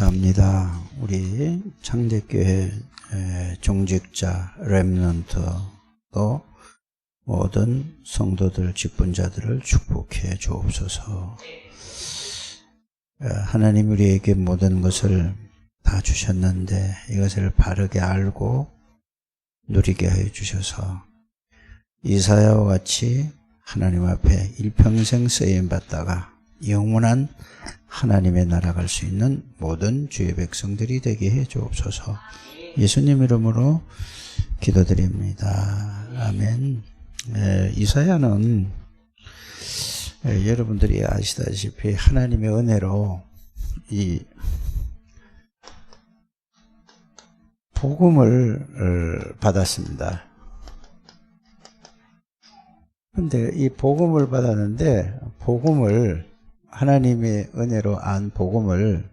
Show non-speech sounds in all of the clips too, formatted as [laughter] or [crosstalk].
합니다. 우리 창대교회 에, 종직자 렘넌트 또 모든 성도들 직분자들을 축복해 주옵소서. 에, 하나님 우리에게 모든 것을 다 주셨는데 이것을 바르게 알고 누리게 해 주셔서 이사야와 같이 하나님 앞에 일평생 쓰임 받다가 영원한 하나님의 나라 갈수 있는 모든 주의 백성들이 되게 해 주옵소서. 예수님 이름으로 기도드립니다. 아멘. 에, 이사야는 에, 여러분들이 아시다시피 하나님의 은혜로 이 복음을 어, 받았습니다. 근데 이 복음을 받았는데 복음을 하나님의 은혜로 안 복음을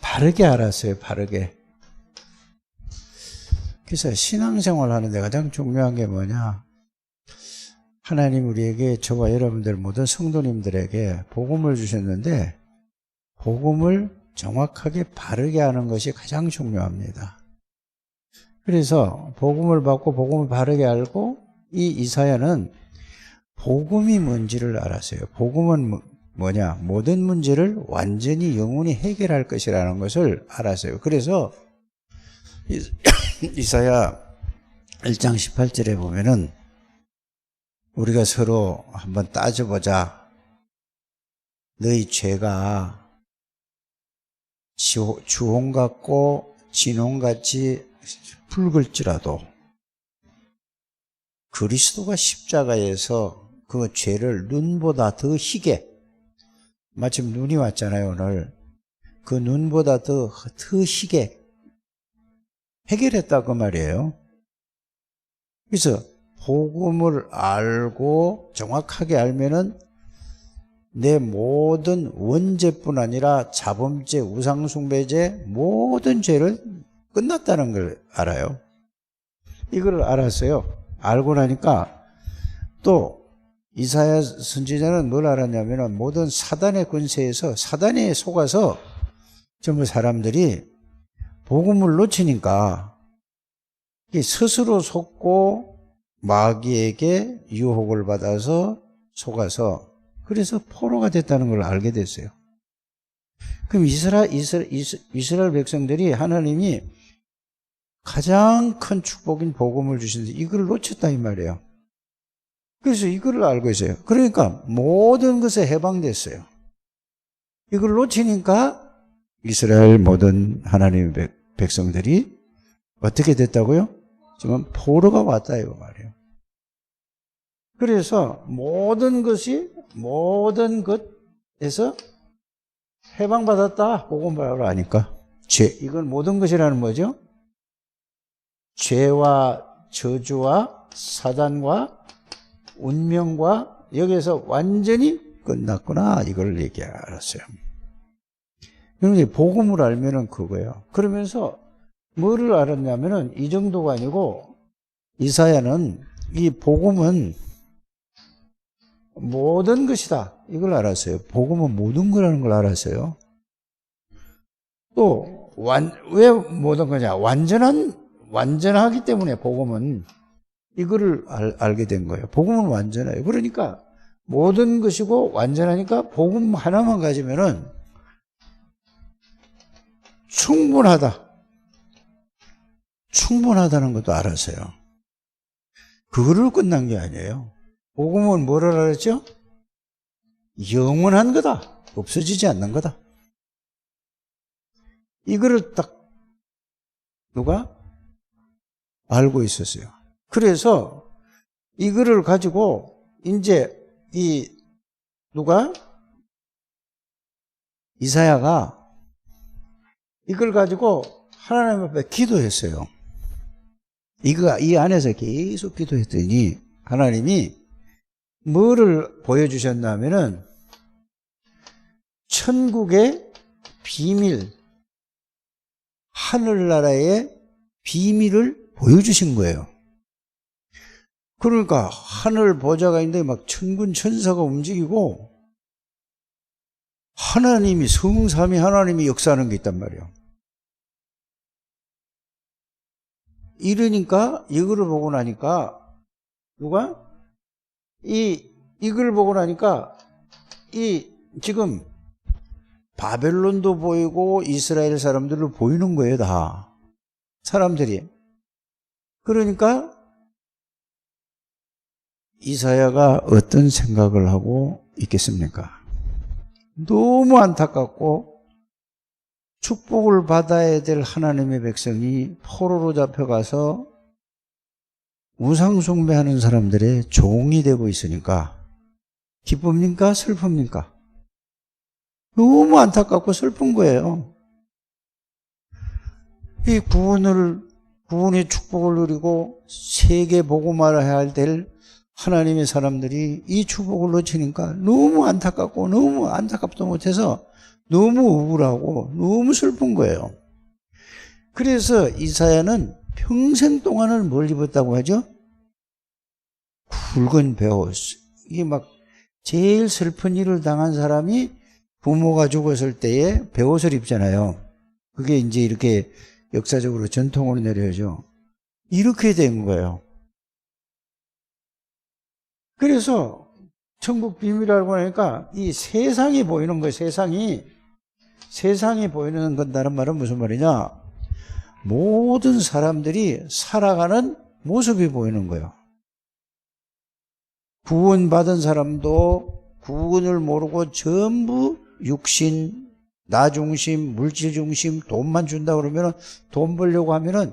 바르게 알았어요. 바르게. 그래서 신앙생활 하는데 가장 중요한 게 뭐냐? 하나님 우리에게 저와 여러분들 모든 성도님들에게 복음을 주셨는데 복음을 정확하게 바르게 하는 것이 가장 중요합니다. 그래서 복음을 받고 복음을 바르게 알고 이 이사야는 복음이 뭔지를 알았어요. 복음은 뭐- 뭐냐? 모든 문제를 완전히 영원히 해결할 것이라는 것을 알았어요. 그래서 이- [coughs] 이사야 1장 18절에 보면은 우리가 서로 한번 따져보자. 너희 죄가 지- 주홍 같고 진홍 같이 붉을지라도 그리스도가 십자가에서 그 죄를 눈보다 더 희게 마침 눈이 왔잖아요 오늘 그 눈보다 더, 더 희게 해결했다 그 말이에요 그래서 복음을 알고 정확하게 알면은 내 모든 원죄뿐 아니라 자범죄, 우상숭배죄 모든 죄를 끝났다는 걸 알아요. 이걸 알았어요. 알고 나니까 또 이사야 선지자는 뭘 알았냐면은 모든 사단의 권세에서 사단에 속아서 전부 사람들이 복음을 놓치니까 스스로 속고 마귀에게 유혹을 받아서 속아서 그래서 포로가 됐다는 걸 알게 됐어요. 그럼 이스라엘, 이스라엘, 이스라엘 백성들이 하나님이 가장 큰 축복인 복음을 주시는데 이걸 놓쳤다 이 말이에요. 그래서 이걸 알고 있어요. 그러니까 모든 것에 해방됐어요. 이걸 놓치니까 이스라엘 모든 하나님의 백- 백성들이 어떻게 됐다고요? 지금 포로가 왔다 이거 말이에요. 그래서 모든 것이 모든 것에서 해방받았다 복음 바로 아니까 죄 이건 모든 것이라는 뭐죠? 죄와 저주와 사단과 운명과 여기에서 완전히 끝났구나 이걸 얘기 알았어요. 여러분 복음을 알면은 그거예요. 그러면서 뭐를 알았냐면은 이 정도가 아니고 이사야는 이 복음은 모든 것이다. 이걸 알았어요. 복음은 모든 거라는 걸 알았어요. 또, 완, 왜 모든 거냐? 완전한, 완전하기 때문에 복음은 이거를 알, 알게 된 거예요. 복음은 완전해요. 그러니까 모든 것이고 완전하니까 복음 하나만 가지면은 충분하다. 충분하다는 것도 알았어요. 그거를 끝난 게 아니에요. 복음은 뭐라 그랬죠? 영원한 거다. 없어지지 않는 거다. 이거를 딱 누가 알고 있었어요. 그래서 이거를 가지고 이제 이 누가 이사야가 이걸 가지고 하나님 앞에 기도했어요. 이거 이 안에서 계속 기도했더니 하나님이 뭐를 보여주셨냐면은 천국의 비밀, 하늘나라의 비밀을 보여주신 거예요. 그러니까 하늘 보좌가 있는데 막 천군 천사가 움직이고 하나님이 성삼이 하나님이 역사하는 게 있단 말이에요. 이러니까 이거를 보고 나니까 누가 이 이걸 보고 나니까 이 지금 바벨론도 보이고 이스라엘 사람들도 보이는 거예요, 다. 사람들이. 그러니까 이사야가 어떤 생각을 하고 있겠습니까? 너무 안타깝고 축복을 받아야 될 하나님의 백성이 포로로 잡혀가서 우상숭배하는 사람들의 종이 되고 있으니까 기쁩니까? 슬픕니까? 너무 안타깝고 슬픈 거예요. 이 구원을, 구원의 축복을 누리고 세계 복음화를 해야 될 하나님의 사람들이 이 축복을 놓치니까 너무 안타깝고 너무 안타깝도 못해서 너무 우울하고 너무 슬픈 거예요. 그래서 이사야는 평생 동안을 뭘 입었다고 하죠? 굵은 베옷. 이게 막 제일 슬픈 일을 당한 사람이 부모가 죽었을 때에 베옷을 입잖아요. 그게 이제 이렇게 역사적으로 전통으로 내려오죠. 이렇게 된 거예요. 그래서 천국 비밀이라고 하니까 이 세상이 보이는 거예요. 세상이 세상이 보이는 건다는 말은 무슨 말이냐? 모든 사람들이 살아가는 모습이 보이는 거예요. 구원받은 사람도 구원을 모르고 전부 육신, 나 중심, 물질 중심, 돈만 준다 그러면 돈 벌려고 하면은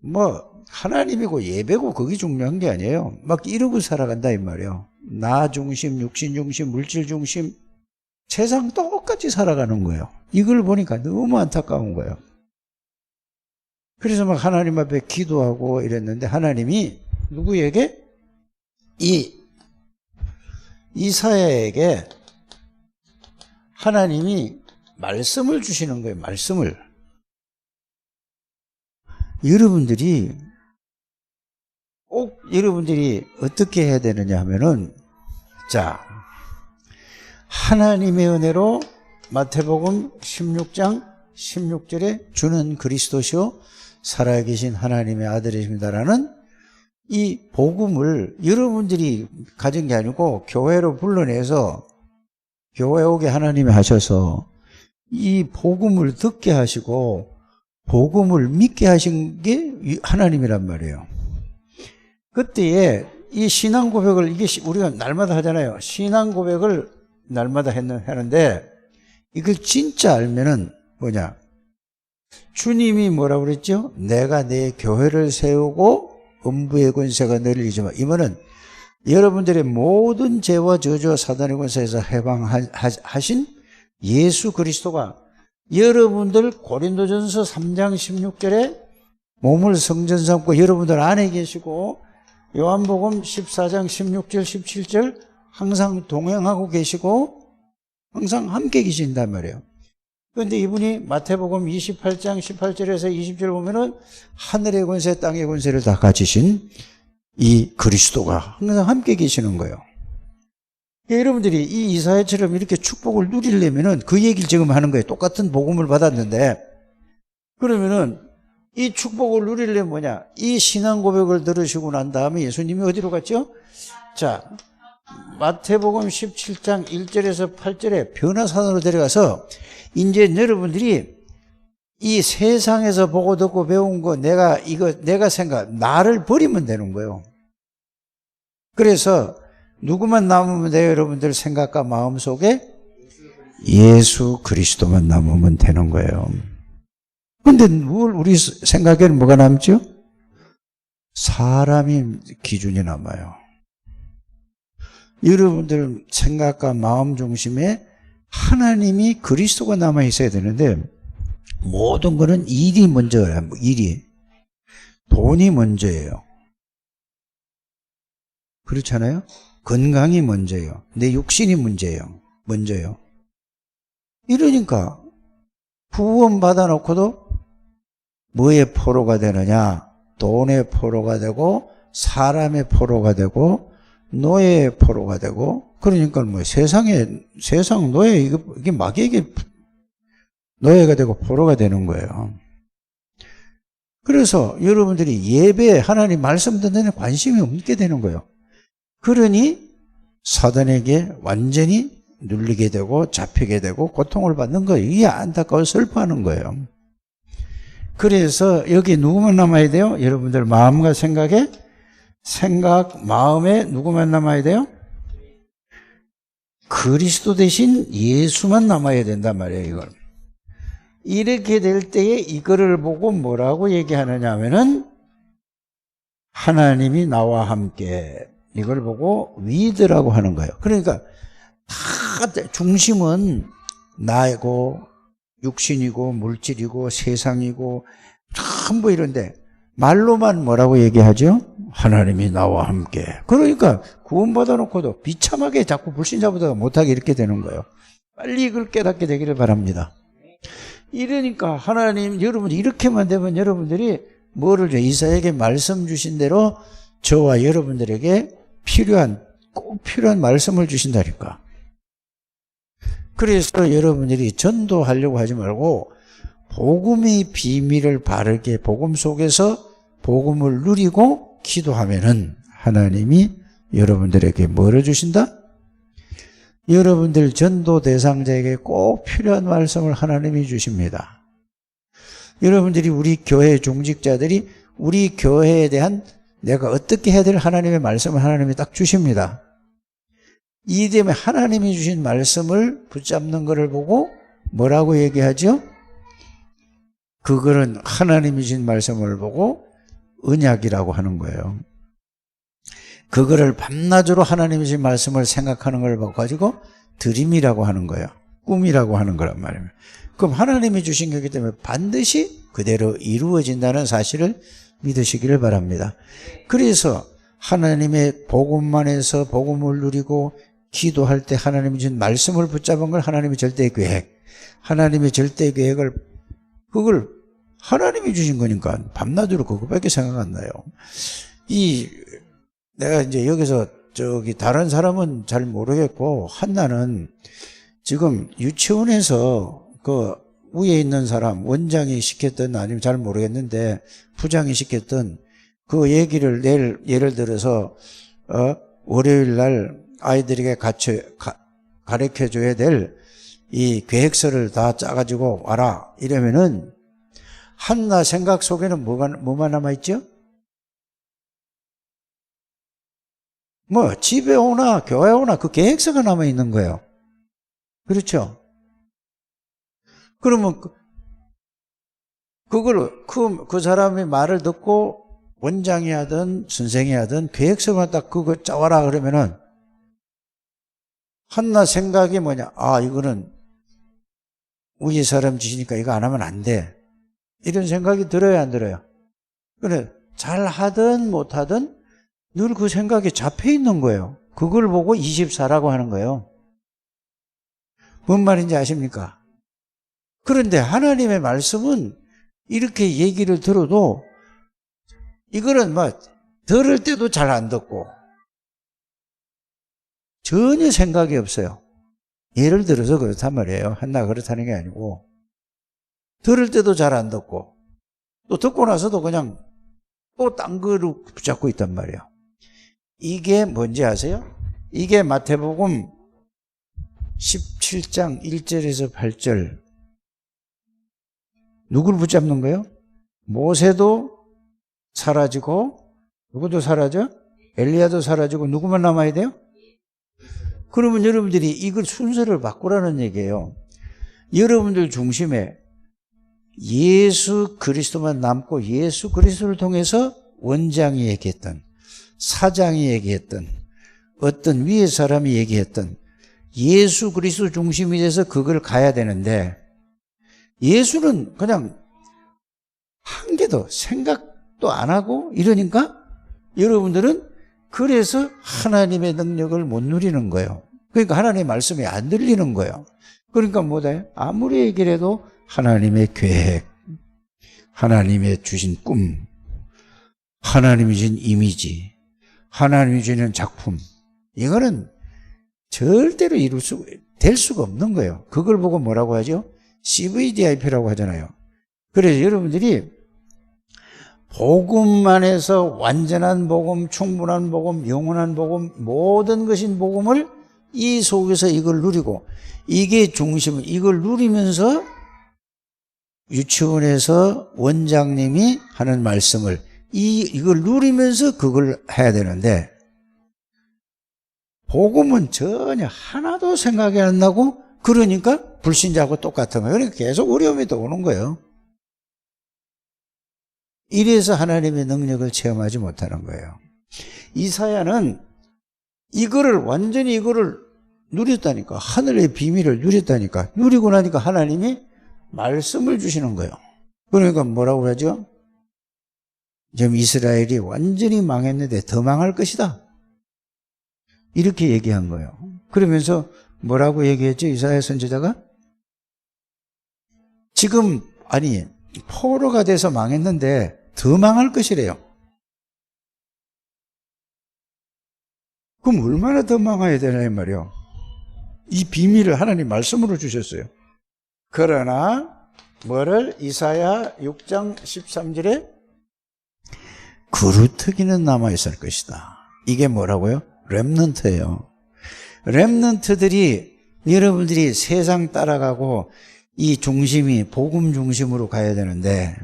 뭐 하나님이고 예배고 그게 중요한 게 아니에요. 막 이러고 살아간다 이 말이에요. 나 중심, 육신 중심, 물질 중심 세상 똑같이 살아가는 거예요. 이걸 보니까 너무 안타까운 거예요. 그래서 막 하나님 앞에 기도하고 이랬는데 하나님이 누구에게 이 이사야에게 하나님이 말씀을 주시는 거예요. 말씀을. 여러분들이 꼭 여러분들이 어떻게 해야 되느냐 하면은 자 하나님의 은혜로 마태복음 16장 16절에 주는 그리스도시요 살아계신 하나님의 아들이십니다라는 이 복음을 여러분들이 가진 게 아니고 교회로 불러내서 교회 오게 하나님이 하셔서 이 복음을 듣게 하시고 복음을 믿게 하신 게 하나님이란 말이에요. 그때에 이 신앙 고백을 이게 우리가 날마다 하잖아요. 신앙 고백을 날마다 했는 하는데 이걸 진짜 알면은 뭐냐? 주님이 뭐라고 그랬죠? 내가 내 교회를 세우고 음부의 권세가 너를 이지만 이거는 여러분들의 모든 죄와 저주와 사단의 권세에서 해방하신 예수 그리스도가 여러분들 고린도전서 3장 16절에 몸을 성전 삼고 여러분들 안에 계시고 요한복음 14장 16절 17절 항상 동행하고 계시고 항상 함께 계신단 말이에요. 그런데 이분이 마태복음 28장 18절에서 20절 보면은 하늘의 권세, 땅의 권세를 다 가지신 이 그리스도가 항상 함께 계시는 거예요. 여러분들이 이 이사야처럼 이렇게 축복을 누리려면은 그 얘기를 지금 하는 거예요. 똑같은 복음을 받았는데 그러면은 이 축복을 누리려면 뭐냐? 이 신앙 고백을 들으시고 난 다음에 예수님이 어디로 갔죠? 자, 마태복음 17장 1절에서 8절에 변화산으로 데려가서 이제 여러분들이 이 세상에서 보고 듣고 배운 거 내가 이거 내가 생각 나를 버리면 되는 거예요. 그래서 누구만 남으면 돼요, 여러분들 생각과 마음 속에 예수 그리스도만 남으면 되는 거예요. 근데 뭘 우리 생각에는 뭐가 남죠? 사람이 기준이 남아요. 여러분들 생각과 마음 중심에 하나님이 그리스도가 남아 있어야 되는데 모든 거는 일이 먼저예요. 일이 돈이 먼저예요. 그렇잖아요. 건강이 먼저예요. 내 육신이 문제예요. 먼저요. 이러니까 구원 받아놓고도 뭐의 포로가 되느냐? 돈의 포로가 되고 사람의 포로가 되고 노예 포로가 되고 그러니까 뭐 세상에 세상 노예 이게 마귀에게 노예가 되고 포로가 되는 거예요. 그래서 여러분들이 예배 하나님 말씀 듣는 데 관심이 없게 되는 거예요. 그러니 사단에게 완전히 눌리게 되고 잡히게 되고 고통을 받는 거예요. 이게 안타까워 슬퍼하는 거예요. 그래서 여기 누구만 남아야 돼요? 여러분들 마음과 생각에 생각, 마음에 누구만 남아야 돼요? 그리스도 대신 예수만 남아야 된단 말이에요, 이걸. 이렇게 될 때에 이거를 보고 뭐라고 얘기하느냐 하면은 하나님이 나와 함께 이걸 보고 위드라고 하는 거예요. 그러니까 다 중심은 나이고 육신이고 물질이고 세상이고 전부 이런데 말로만 뭐라고 얘기하죠? 하나님이 나와 함께. 그러니까 구원받아 놓고도 비참하게 자꾸 불신자보다 못하게 이렇게 되는 거예요. 빨리 이걸 깨닫게 되기를 바랍니다. 이러니까 하나님 여러분 이렇게만 되면 여러분들이 뭐를 이사에게 말씀 주신 대로 저와 여러분들에게 필요한 꼭 필요한 말씀을 주신다니까. 그래서 여러분들이 전도하려고 하지 말고 복음의 비밀을 바르게 복음 속에서 복음을 누리고 기도하면은 하나님이 여러분들에게 뭐를 주신다? 여러분들 전도 대상자에게 꼭 필요한 말씀을 하나님이 주십니다. 여러분들이 우리 교회 중직자들이 우리 교회에 대한 내가 어떻게 해야 될 하나님의 말씀을 하나님이 딱 주십니다. 이 때문에 하나님이 주신 말씀을 붙잡는 것을 보고 뭐라고 얘기하죠? 그거는 하나님이 주신 말씀을 보고 은약이라고 하는 거예요. 그거를 밤낮으로 하나님이 주신 말씀을 생각하는 걸 가지고 드림이라고 하는 거예요. 꿈이라고 하는 거란 말이에요. 그럼 하나님이 주신 거기 때문에 반드시 그대로 이루어진다는 사실을 믿으시기를 바랍니다. 그래서 하나님의 복음만에서 복음을 누리고 기도할 때 하나님이 준 말씀을 붙잡은 걸 하나님의 절대 계획, 하나님의 절대 계획을 그걸 하나님이 주신 거니까 밤낮으로 그거밖에 생각 안 나요. 이 내가 이제 여기서 저기 다른 사람은 잘 모르겠고 한나는 지금 유치원에서 그 위에 있는 사람 원장이 시켰던 아니면 잘 모르겠는데 부장이 시켰던 그 얘기를 내일 예를 들어서 어 월요일 날 아이들에게 같이 가, 가르쳐 줘야 될 이 계획서를 다 짜가지고 와라 이러면은 한나 생각 속에는 뭐가 뭐만 남아 있죠? 뭐 집에 오나 교회 오나 그 계획서가 남아 있는 거예요. 그렇죠? 그러면 그, 그걸 그, 그 사람의 말을 듣고 원장이 하든 선생이 하든 계획서만 딱 그거 짜와라 그러면은 한나 생각이 뭐냐? 아, 이거는 우리 사람 짓이니까 이거 안 하면 안 돼. 이런 생각이 들어요, 안 들어요? 그래, 잘 하든 못 하든 늘 그 생각이 잡혀 있는 거예요. 그걸 보고 24라고 하는 거예요. 뭔 말인지 아십니까? 그런데 하나님의 말씀은 이렇게 얘기를 들어도 이거는 막 들을 때도 잘 안 듣고 전혀 생각이 없어요. 예를 들어서 그렇단 말이에요. 한나 그렇다는 게 아니고 들을 때도 잘 안 듣고 또 듣고 나서도 그냥 또 딴 거로 붙잡고 있단 말이에요. 이게 뭔지 아세요? 이게 마태복음 17장 1절에서 8절 누구를 붙잡는 거예요? 모세도 사라지고 누구도 사라져? 엘리야도 사라지고 누구만 남아야 돼요? 그러면 여러분들이 이걸 순서를 바꾸라는 얘기예요. 여러분들 중심에 예수 그리스도만 남고 예수 그리스도를 통해서 원장이 얘기했던 사장이 얘기했던 어떤 위의 사람이 얘기했던 예수 그리스도 중심이 돼서 그걸 가야 되는데 예수는 그냥 한 개도 생각도 안 하고 이러니까 여러분들은 그래서 하나님의 능력을 못 누리는 거예요. 그러니까 하나님의 말씀이 안 들리는 거예요. 그러니까 뭐다? 아무리 얘기를 해도 하나님의 계획, 하나님의 주신 꿈, 하나님이 주신 이미지, 하나님이 주는 작품, 이거는 절대로 이룰 수, 될 수가 없는 거예요. 그걸 보고 뭐라고 하죠? CVDIP라고 하잖아요. 그래서 여러분들이 복음만 해서 완전한 복음, 충분한 복음, 영원한 복음, 모든 것인 복음을 이 속에서 이걸 누리고 이게 중심, 이걸 누리면서 유치원에서 원장님이 하는 말씀을 이, 이걸 누리면서 그걸 해야 되는데 복음은 전혀 하나도 생각이 안 나고 그러니까 불신자하고 똑같은 거예요. 그러니까 계속 어려움이 또 오는 거예요. 이래서 하나님의 능력을 체험하지 못하는 거예요. 이사야는 이거를 완전히 이거를 누렸다니까 하늘의 비밀을 누렸다니까 누리고 나니까 하나님이 말씀을 주시는 거예요. 그러니까 뭐라고 하죠? 지금 이스라엘이 완전히 망했는데 더 망할 것이다. 이렇게 얘기한 거예요. 그러면서 뭐라고 얘기했죠? 이사야 선지자가? 지금 아니 포로가 돼서 망했는데 더 망할 것이래요. 그럼 얼마나 더 망해야 되나 이 말이요. 이 비밀을 하나님 말씀으로 주셨어요. 그러나 뭐를 이사야 6장 13절에 그루터기는 남아 있을 것이다. 이게 뭐라고요? 렘넌트예요. 렘넌트들이 여러분들이 세상 따라가고 이 중심이 복음 중심으로 가야 되는데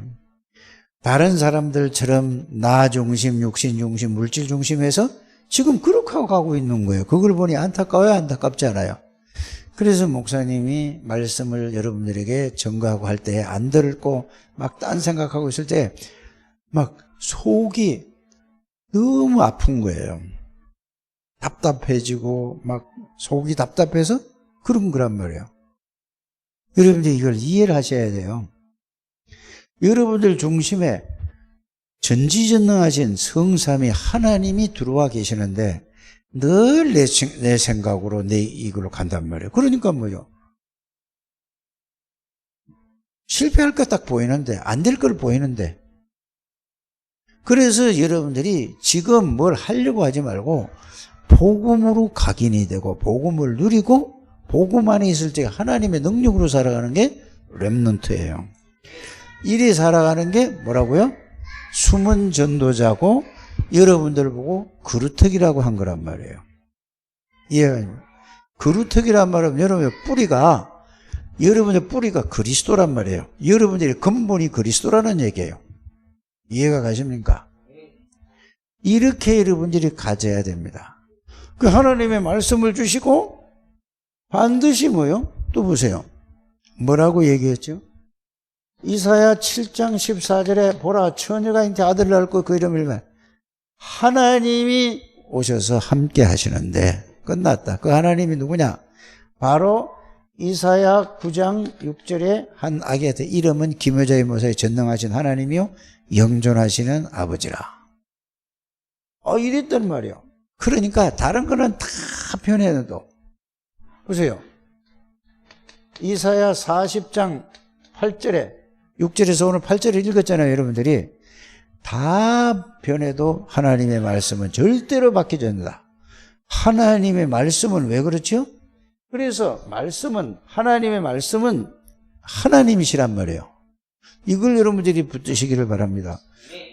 다른 사람들처럼 나 중심, 육신 중심, 물질 중심에서 지금 그렇게 하고 가고 있는 거예요. 그걸 보니 안타까워요? 안타깝지 않아요? 그래서 목사님이 말씀을 여러분들에게 전가하고 할 때안 듣고 막 딴 생각하고 있을 때 막 속이 너무 아픈 거예요. 답답해지고 막 속이 답답해서 그런 거란 말이에요. 여러분들 이걸 이해를 하셔야 돼요. 여러분들 중심에 전지전능하신 성삼이 하나님이 들어와 계시는데 늘내내 생각으로 내 이걸로 간단 말이에요. 그러니까 뭐요? 실패할 것 딱 보이는데 안 될 걸 보이는데 그래서 여러분들이 지금 뭘 하려고 하지 말고 복음으로 각인이 되고 복음을 누리고 안에 있을 때 하나님의 능력으로 살아가는 게 렘넌트예요. 이리 살아가는 게 뭐라고요? 숨은 전도자고 여러분들 보고 그루터기라고 한 거란 말이에요. 예. 그루터기란 말은 여러분의 뿌리가 여러분의 뿌리가 그리스도란 말이에요. 여러분들의 근본이 그리스도라는 얘기예요. 이해가 가십니까? 이렇게 여러분들이 가져야 됩니다. 그 하나님의 말씀을 주시고 반드시 뭐요? 또 보세요. 뭐라고 얘기했죠? 이사야 7장 14절에 보라 처녀가 인테 아들을 낳고 그 이름을 하나님이 오셔서 함께 하시는데 끝났다. 그 하나님이 누구냐? 바로 이사야 9장 6절에 한 아기한테 이름은 기묘자의 모사에 전능하신 하나님이요 영존하시는 아버지라. 어 이랬단 말이요. 그러니까 다른 거는 다 변해도 보세요. 이사야 40장 8절에 6절에서 오늘 8절을 읽었잖아요, 여러분들이. 다 변해도 하나님의 말씀은 절대로 바뀌지 않는다. 하나님의 말씀은 왜 그렇죠? 그래서 말씀은 하나님의 말씀은 하나님이시란 말이에요. 이걸 여러분들이 붙드시기를 바랍니다.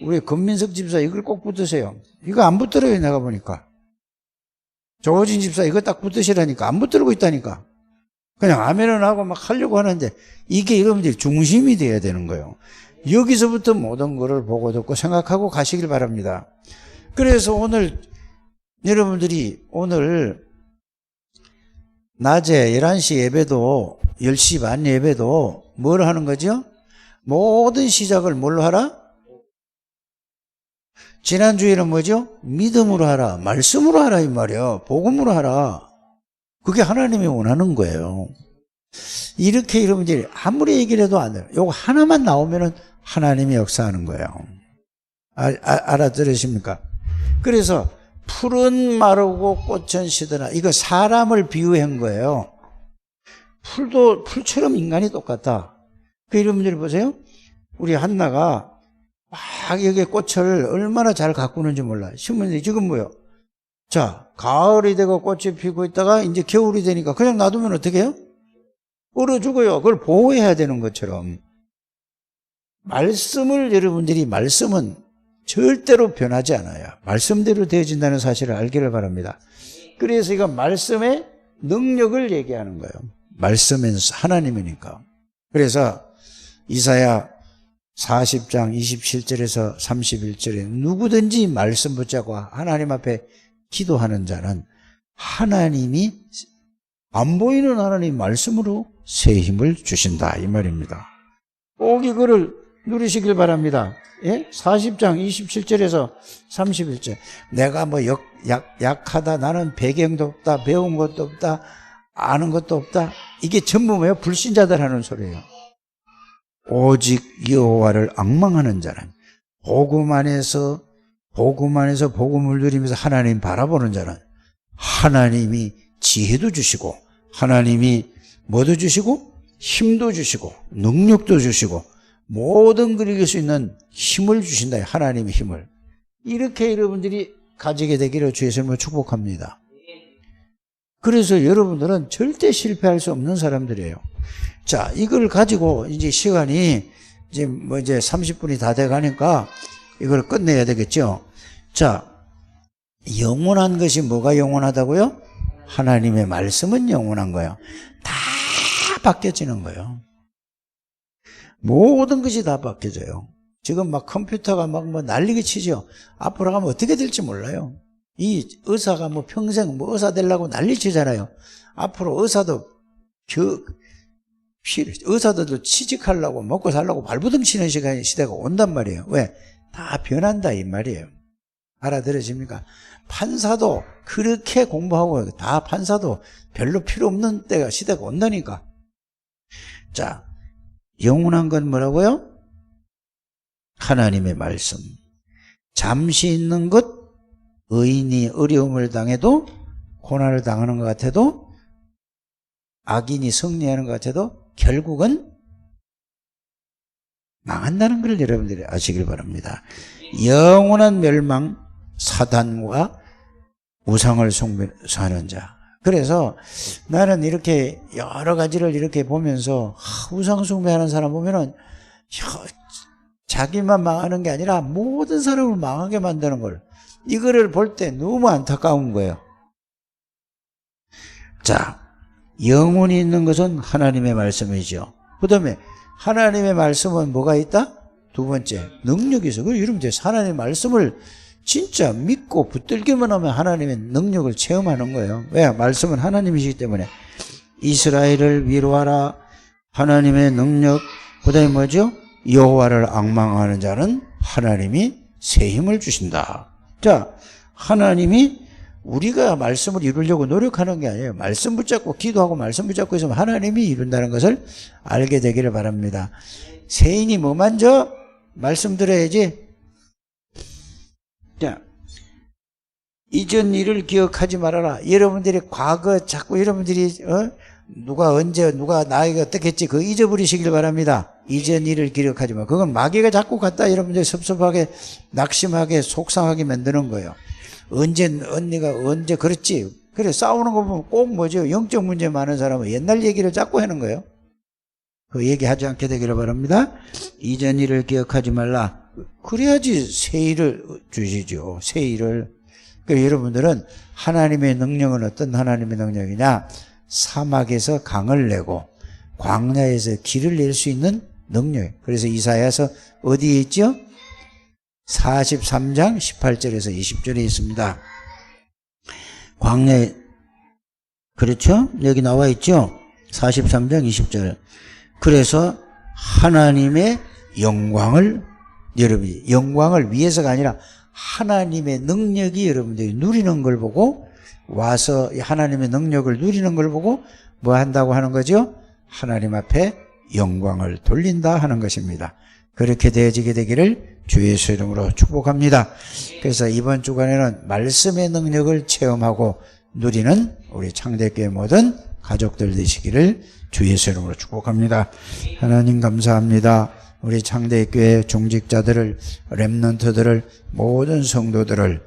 우리 권민석 집사 이걸 꼭 붙드세요. 이거 안 붙들어요, 내가 보니까. 조호진 집사 이거 딱 붙드시라니까 안 붙들고 있다니까. 그냥 아멘은 하고 막 하려고 하는데 이게 여러분들이 중심이 돼야 되는 거예요. 여기서부터 모든 것을 보고 듣고 생각하고 가시길 바랍니다. 그래서 오늘 여러분들이 오늘 낮에 11시 예배도 10시 반 예배도 뭘 하는 거죠? 모든 시작을 뭘로 하라? 지난주에는 뭐죠? 믿음으로 하라. 말씀으로 하라 이 말이에요. 복음으로 하라. 그게 하나님이 원하는 거예요. 이렇게 여러분들이 아무리 얘기를 해도 안 돼요. 요거 하나만 나오면은 하나님이 역사하는 거예요. 아, 아, 알아들으십니까? 그래서 풀은 마르고 꽃은 시드나 이거 사람을 비유한 거예요. 풀도 풀처럼 인간이 똑같다. 그 여러분들이 보세요. 우리 한나가 막 여기에 꽃을 얼마나 잘 가꾸는지 몰라. 신문이 지금 뭐요? 자, 가을이 되고 꽃이 피고 있다가 이제 겨울이 되니까 그냥 놔두면 어떻게 해요? 얼어 죽어요. 그걸 보호해야 되는 것처럼. 말씀을 여러분들이 말씀은 절대로 변하지 않아요. 말씀대로 되어진다는 사실을 알기를 바랍니다. 그래서 이거 말씀의 능력을 얘기하는 거예요. 말씀은 하나님이니까. 그래서 이사야 40장 27절에서 31절에 누구든지 말씀 붙잡고 하나님 앞에 기도하는 자는 하나님이 안 보이는 하나님 말씀으로 새 힘을 주신다 이 말입니다. 꼭 이거를 누리시길 바랍니다. 예? 40장 27절에서 31절. 내가 뭐 역, 약, 약하다. 나는 배경도 없다. 배운 것도 없다. 아는 것도 없다. 이게 전부 뭐예요? 불신자들 하는 소리예요. 오직 여호와를 악망하는 자는 복음 안에서 복음 안에서 복음을 누리면서 하나님 바라보는 자는 하나님이 지혜도 주시고 하나님이 뭐도 주시고 힘도 주시고 능력도 주시고 모든 걸 이길 수 있는 힘을 주신다. 하나님의 힘을. 이렇게 여러분들이 가지게 되기를 주의 이름으로 축복합니다. 그래서 여러분들은 절대 실패할 수 없는 사람들이에요. 자, 이걸 가지고 이제 시간이 이제 뭐 이제 30분이 다 돼 가니까 이걸 끝내야 되겠죠. 자, 영원한 것이 뭐가 영원하다고요? 하나님의 말씀은 영원한 거예요. 다 바뀌어지는 거예요. 모든 것이 다 바뀌어져요. 지금 막 컴퓨터가 막 뭐 난리게 치죠. 앞으로 가면 어떻게 될지 몰라요. 이 의사가 뭐 평생 뭐 의사 되려고 난리 치잖아요. 앞으로 의사도 그 의사들도 취직하려고 먹고 살려고 발부둥 치는 시간 시대가 온단 말이에요. 왜? 다 변한다 이 말이에요. 알아들으십니까? 판사도 그렇게 공부하고 다 판사도 별로 필요 없는 때가 시대가 온다니까. 자, 영원한 건 뭐라고요? 하나님의 말씀. 잠시 있는 것, 의인이 어려움을 당해도, 고난을 당하는 것 같아도, 악인이 승리하는 것 같아도, 결국은 망한다는 걸 여러분들이 아시길 바랍니다. 영원한 멸망, 사단과 우상을 숭배하는 자. 그래서 나는 이렇게 여러 가지를 이렇게 보면서 우상 숭배하는 사람 보면은 자기만 망하는 게 아니라 모든 사람을 망하게 만드는 걸 이거를 볼 때 너무 안타까운 거예요. 자, 영혼이 있는 것은 하나님의 말씀이죠. 그 다음에 하나님의 말씀은 뭐가 있다? 두 번째, 능력이 있어. 그 여러분들 하나님의 말씀을 진짜 믿고 붙들기만 하면 하나님의 능력을 체험하는 거예요. 왜? 말씀은 하나님이시기 때문에. 이스라엘을 위로하라. 하나님의 능력. 그 다음에 뭐죠? 여호와를 악망하는 자는 하나님이 새 힘을 주신다. 자, 하나님이 우리가 말씀을 이루려고 노력하는 게 아니에요. 말씀 붙잡고 기도하고 말씀 붙잡고 있으면 하나님이 이룬다는 것을 알게 되기를 바랍니다. 세인이 뭐 만져? 말씀 들어야지. 자, 이전 일을 기억하지 말아라. 여러분들이 과거 자꾸 여러분들이 어? 누가 언제 누가 나에게 어떻게 했지 그거 잊어버리시길 바랍니다. 이전 일을 기억하지 마. 그건 마귀가 자꾸 갖다 여러분들 섭섭하게 낙심하게 속상하게 만드는 거예요. 언제 언니가 언제 그랬지. 그래 싸우는 거 보면 꼭 뭐죠. 영적 문제 많은 사람은 옛날 얘기를 자꾸 하는 거예요. 그 얘기하지 않게 되기를 바랍니다. 이전 일을 기억하지 말라. 그래야지 새 일을 주시죠. 새 일을. 그러니까 여러분들은 하나님의 능력은 어떤 하나님의 능력이냐? 사막에서 강을 내고 광야에서 길을 낼 수 있는 능력. 그래서 이사야서 어디에 있죠? 43장 18절에서 20절에 있습니다. 광야에 그렇죠? 여기 나와 있죠? 43장 20절. 그래서 하나님의 영광을 여러분이 영광을 위해서가 아니라 하나님의 능력이 여러분들이 누리는 걸 보고 와서 하나님의 능력을 누리는 걸 보고 뭐 한다고 하는 거죠? 하나님 앞에 영광을 돌린다 하는 것입니다. 그렇게 되어지게 되기를 주 예수 이름으로 축복합니다. 그래서 이번 주간에는 말씀의 능력을 체험하고 누리는 우리 창대교회 모든 가족들 되시기를 주 예수 이름으로 축복합니다. 하나님 감사합니다. 우리 창대교회 중직자들을 렘넌트들을 모든 성도들을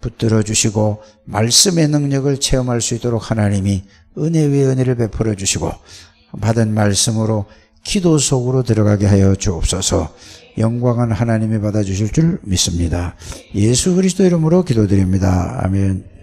붙들어 주시고 말씀의 능력을 체험할 수 있도록 하나님이 은혜 위에 은혜를 베풀어 주시고 받은 말씀으로 기도 속으로 들어가게 하여 주옵소서. 영광은 하나님이 받아 주실 줄 믿습니다. 예수 그리스도 이름으로 기도드립니다. 아멘.